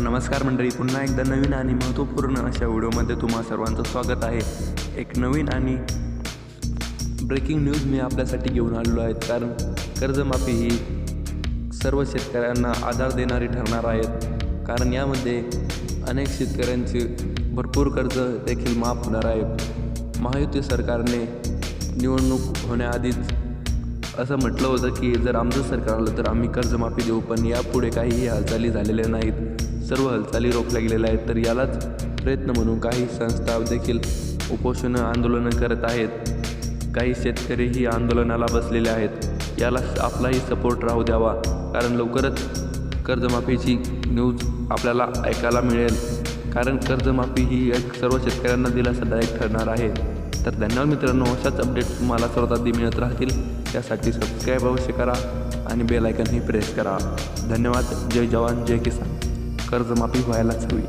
नमस्कार मंडळी पुन्हा एकदा नवीन आणि महत्त्वपूर्ण अशा व्हिडिओमध्ये तुम्हा सर्वांचं स्वागत आहे. एक नवीन आणि ब्रेकिंग न्यूज मी आपल्यासाठी घेऊन आलेलो आहे. कारण कर्जमाफी ही सर्व शेतकऱ्यांना आधार देणारी ठरणार आहेत कारण यामध्ये अनेक शेतकऱ्यांचे भरपूर कर्ज देखील माफ होणार आहे. महायुती सरकारने निवडणूक होण्याआधीच असं म्हटलं होतं की जर आमचं सरकार आलं तर आम्ही कर्जमाफी देऊ पण यापुढे काहीही हालचाली झालेल्या नाहीत. सर्व हालचाली रोखल्या गेलेल्या आहेत तर यालाच प्रयत्न म्हणून काही संस्था देखील उपोषणं आंदोलनं करत आहेत. काही शेतकरीही आंदोलनाला बसलेले आहेत. याला आपलाही सपोर्ट राहू द्यावा कारण लवकरच कर्जमाफीची न्यूज आपल्याला ऐकायला मिळेल. कारण कर्जमाफी ही एक सर्व शेतकऱ्यांना दिलासादायक ठरणार आहे. तर धन्यवाद मित्रांनो अशाच अपडेट तुम्हाला सर्वात आधी मिळत राहतील. त्यासाठी सबस्क्राईब अवश्य करा आणि बेलायकनही प्रेस करा. धन्यवाद जय जवान जय किसान. कर्जमाफी व्हायलाच हवी.